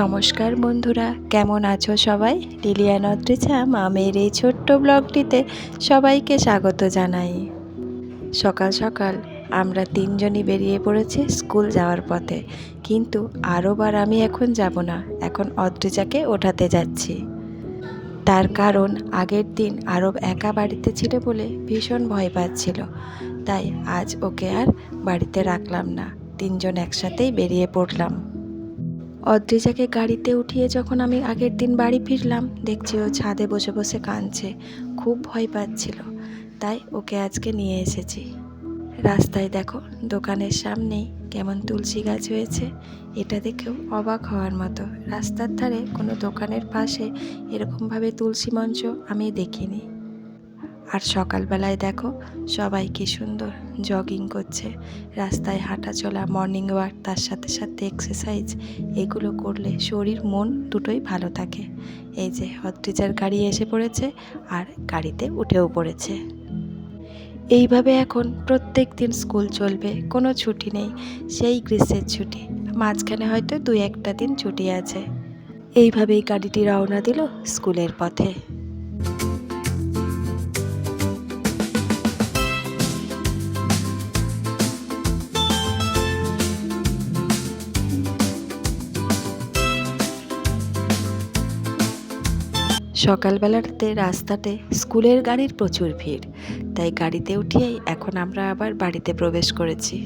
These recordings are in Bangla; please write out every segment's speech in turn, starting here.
নমস্কার বন্ধুরা, কেমন আছো সবাই? লিলিয়ান অদ্রিজা মামের এই ছোট্ট ব্লগটিতে সবাইকে স্বাগত জানাই। সকাল সকাল আমরা তিনজনই বেরিয়ে পড়েছি স্কুল যাওয়ার পথে। কিন্তু আরোবার আমি এখন যাব না, এখন অদ্রিজাকে ওঠাতে যাচ্ছি। তার কারণ আগের দিন আরব একা বাড়িতে ছিল বলে ভীষণ ভয় পাচ্ছিল। তাই আজ ওকে আর বাড়িতে রাখলাম না, তিনজন একসাথেই বেরিয়ে পড়লাম। অদ্রিজাকে গাড়িতে উঠিয়ে যখন আমি আগের দিন বাড়ি ফিরলাম, দেখছি ও ছাদে বসে বসে কাঁদছে। খুব ভয় পাচ্ছিল। তাই ওকে আজকে নিয়ে এসেছি। রাস্তায় দেখো, দোকানের সামনেই কেমন তুলসী গাছ হয়েছে। এটা দেখেও অবাক হওয়ার মতো। রাস্তার ধারে কোনো দোকানের পাশে এরকমভাবে তুলসী মঞ্চ আমি দেখিনি। আর সকালবেলায় দেখো, সবাই কি সুন্দর জগিং করছে। রাস্তায় হাঁটা চলা মর্নিং ওয়াক তার সাথে সাথে এক্সারসাইজ এগুলো করলে শরীর, মন দুটোই ভালো থাকে। এই যে হট্রিজার গাড়ি এসে পড়েছে আর গাড়িতে উঠেও পড়েছে। এইভাবে এখন প্রত্যেক দিন স্কুল চলবে, কোনো ছুটি নেই, সেই গ্রীষ্মের ছুটি। মাঝখানে হয়তো দুই একটা দিন ছুটি আছে। এইভাবেই গাড়িটি রওনা দিল স্কুলের পথে। সকালবেলাতে রাস্তাতে স্কুলের গাড়ির প্রচুর ভিড়, তাই গাড়িতে উঠিয়েই এখন আমরা আবার বাড়িতে প্রবেশ করেছি।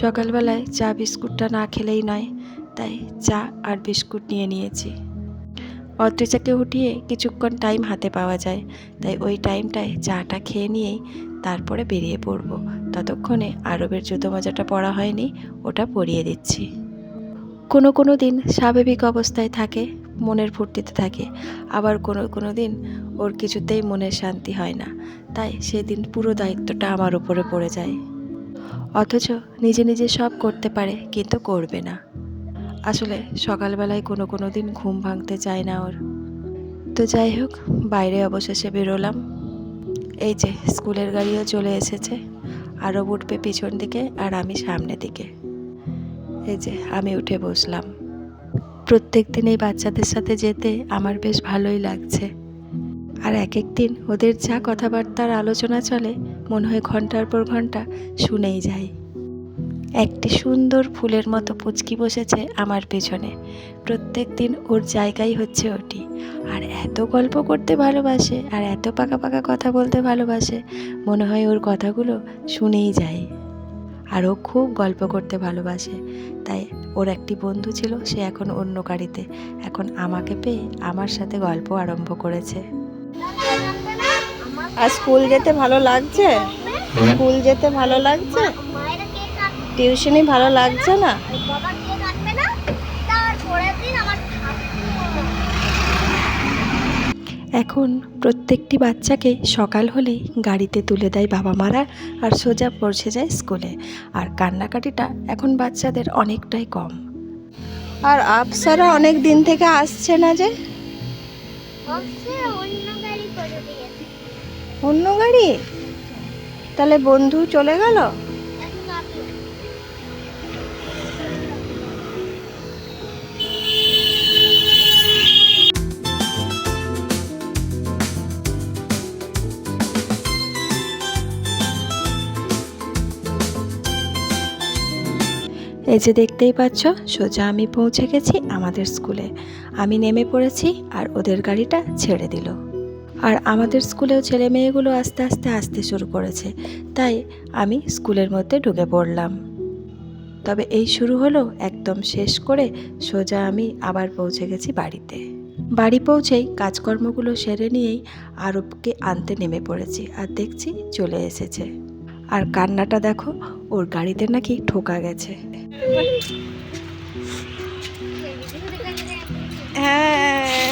সকালবেলায় চা বিস্কুটটা না খেলেই নয়, তাই চা আর বিস্কুট নিয়ে নিয়েছি। অদ্রিজাকে উঠিয়ে কিছুক্ষণ টাইম হাতে পাওয়া যায়, তাই ওই টাইমটায় চাটা খেয়ে নিয়েই তারপরে বেরিয়ে পড়ব। ততক্ষণে আরবের জুতো মজাটা পরা হয়নি, ওটা পরিয়ে দিচ্ছি। কোনো কোনো দিন স্বাভাবিক অবস্থায় থাকে মনের ফুর্তিতে থাকে। আবার কোনো কোনো দিন ওর কিছুতেই মনের শান্তি হয় না। তাই সেদিন পুরো দায়িত্বটা আমার উপরে পড়ে যায়। অথচ নিজে নিজে সব করতে পারে, কিন্তু করবে না। আসলে সকালবেলায় কোনো কোনো দিন ঘুম ভাঙতে চায় না ওর। তো যাই হোক, বাইরে অবশেষে বেরোলাম। এই যে স্কুলের গাড়িও চলে এসেছে, আরও উঠবে পিছন দিকে আর আমি সামনে দিকে। এই যে আমি উঠে বসলাম। প্রত্যেক দিন এই বাচ্চাদের সাথে যেতে আমার বেশ ভালোই লাগছে। আর এক এক দিন ওদের যা কথাবার্তার আলোচনা চলে, মনে হয় ঘণ্টার পর ঘণ্টা শুনেই যাই। একটি সুন্দর ফুলের মতো পুচকি বসেছে আমার পেছনে। প্রত্যেক দিন ওর জায়গাই হচ্ছে ওটি। আর এত গল্প করতে ভালোবাসে আর এত পাকা পাকা কথা বলতে ভালোবাসে, মনে হয় ওর কথাগুলো শুনেই যায় আর ও খুব গল্প করতে ভালোবাসে। তাই ওর একটি বন্ধু ছিল সে এখন অন্য গাড়িতে। এখন আমাকে পেয়ে আমার সাথে গল্প আরম্ভ করেছে। আর স্কুল যেতে ভালো লাগছে? স্কুল যেতে ভালো লাগছে? টিউশনই টিউশনি ভালো লাগছে না তারপরের দিন আমার ঠাকুর এখন প্রত্যেকটি বাচ্চাকে সকাল হলেই গাড়িতে তুলে দেয় বাবা মারা আর সোজা পৌঁছে যায় স্কুলে। আর কান্নাকাটিটা এখন বাচ্চাদের অনেকটাই কম। আর আফসারা অনেক দিন থেকে আসছে না যে? অন্য গাড়ি অন্য গাড়ি? তাহলে বন্ধু চলে গেল? এই যে দেখতেই পাচ্ছ, সোজা আমি পৌঁছে গেছি আমাদের স্কুলে। আমি নেমে পড়েছি আর ওদের গাড়িটা ছেড়ে দিল। আর আমাদের স্কুলেও ছেলে মেয়েগুলো আস্তে আস্তে আসতে শুরু করেছে, তাই আমি স্কুলের মধ্যে ঢুকে পড়লাম। তবে এই শুরু হলো একদম শেষ করে সোজা আমি আবার পৌঁছে গেছি বাড়িতে। বাড়ি পৌঁছেই কাজকর্মগুলো সেরে নিয়েই আরবকে আনতে নেমে পড়েছি আর দেখছি চলে এসেছে। আর কান্নাটা দেখো ওর গাড়িতে নাকি ঠোকা গেছে। হ্যাঁ।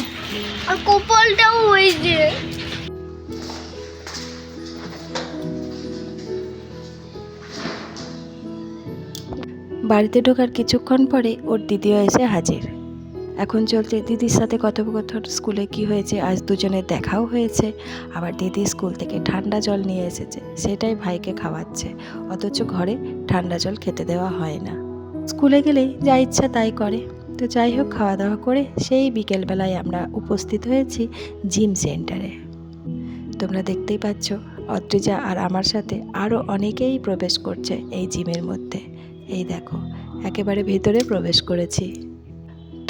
আর কপালটাও যে বাড়িতে ঢোকার কিছুক্ষণ পরে ওর দিদিও এসে হাজির। এখন চলছে দিদির সাথে কথোপকথন স্কুলে কি হয়েছে, আজ দুজনের দেখাও হয়েছে। আবার দিদি স্কুল থেকে ঠান্ডা জল নিয়ে এসেছে, সেটাই ভাইকে খাওয়াচ্ছে। অথচ ঘরে ঠান্ডা জল খেতে দেওয়া হয় না। স্কুলে গেলেই যা ইচ্ছা তাই করে। তো যাই হোক খাওয়া দাওয়া করে সেই বিকেলবেলায় আমরা উপস্থিত হয়েছি জিম সেন্টারে। তোমরা দেখতেই পাচ্ছ, অদ্রিজা আর আমার সাথে আরও অনেকেই প্রবেশ করছে এই জিমের মধ্যে। এই দেখো, একেবারে ভেতরে প্রবেশ করেছি।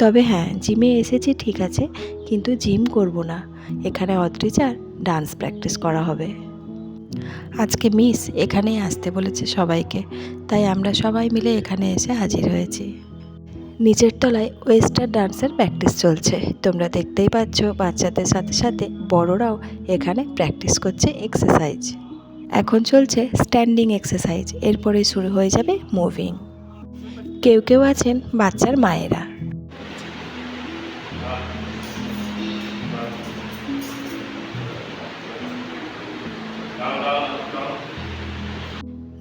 তবে হ্যাঁ জিমে এসেছি, ঠিক আছে, কিন্তু জিম করব না। এখানে অদ্রিজার ডান্স প্র্যাকটিস করা হবে। আজকে মিস এখানেই আসতে বলেছে সবাইকে, তাই আমরা সবাই মিলে এখানে এসে হাজির হয়েছি। নিচের তলায় ওয়েস্টার্ন ডান্সের প্র্যাকটিস চলছে। তোমরা দেখতেই পাচ্ছ, বাচ্চাদের সাথে সাথে বড়রাও এখানে প্র্যাকটিস করছে এক্সারসাইজ। এখন চলছে স্ট্যান্ডিং এক্সারসাইজ এরপরে শুরু হয়ে যাবে মুভিং। কেউ কেউ আছেন বাচ্চার মায়েরা।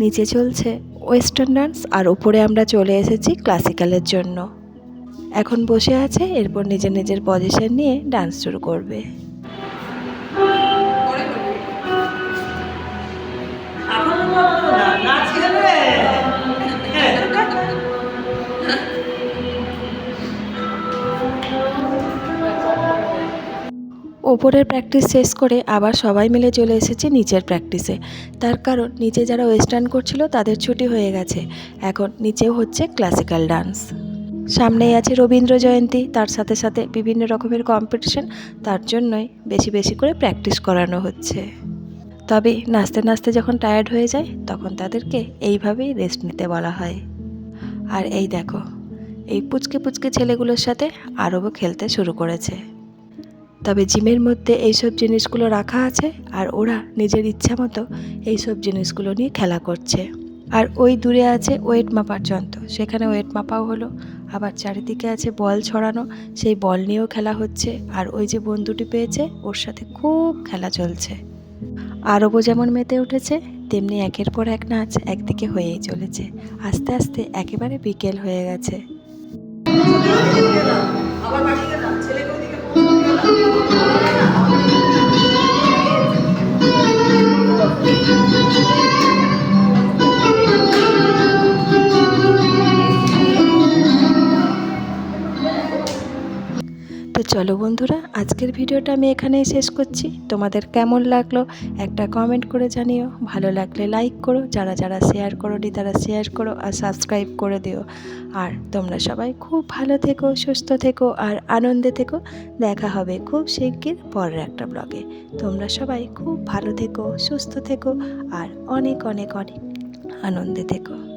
নিচে চলছে ওয়েস্টার্ন ডান্স আর উপরে আমরা চলে এসেছি ক্লাসিক্যালের জন্য। এখন বসে আছে, এরপর নিজের নিজের পজিশন নিয়ে ডান্স শুরু করবে। ওপরের প্র্যাকটিস শেষ করে আবার সবাই মিলে চলে এসেছি নিচের প্র্যাকটিসে। তার কারণ, নিচে যারা ওয়েস্টার্ন করছিল তাদের ছুটি হয়ে গেছে। এখন নিচেও হচ্ছে ক্লাসিক্যাল ডান্স। সামনেই আছে রবীন্দ্র জয়ন্তী, তার সাথে সাথে বিভিন্ন রকমের কম্পিটিশন, তার জন্যই বেশি বেশি করে প্র্যাকটিস করানো হচ্ছে। তবে নাচতে নাচতে যখন টায়ার্ড হয়ে যায়, তখন তাদেরকে এইভাবেই রেস্ট নিতে বলা হয়। আর এই দেখো, এই পুচকে পুচকে ছেলেগুলোর সাথে আরবও খেলতে শুরু করেছে। তবে জিমের মধ্যে এইসব জিনিসগুলো রাখা আছে আর ওরা নিজের ইচ্ছা মতো এইসব জিনিসগুলো নিয়ে খেলা করছে। আর ওই দূরে আছে ওয়েট মাপার যন্ত্র। সেখানে ওয়েট মাপাও হলো। আবার চারিদিকে আছে বল ছড়ানো। সেই বল নিয়েও খেলা হচ্ছে। আর ওই যে বন্ধুটি পেয়েছে, ওর সাথে খুব খেলা চলছে। আরবও যেমন মেতে উঠেছে, তেমনি একের পর এক নাচ একদিকে হয়েই চলেছে। আস্তে আস্তে একেবারে বিকেল হয়ে গেছে। তো চলো বন্ধুরা, আজকের ভিডিওটা আমি এখানেই শেষ করছি। তোমাদের কেমন লাগল একটা কমেন্ট করে জানিও। ভালো লাগলে লাইক করো, যারা যারা শেয়ার করোনি তারা শেয়ার করো আর সাবস্ক্রাইব করে দিও। আর তোমরা সবাই খুব ভালো থেকো, সুস্থ থেকো আর আনন্দে থেকো। দেখা হবে খুব শিগগির পরের একটা ব্লগে তোমরা সবাই খুব ভালো থেকো, সুস্থ থেকো আর অনেক অনেক অনেক আনন্দে থেকো।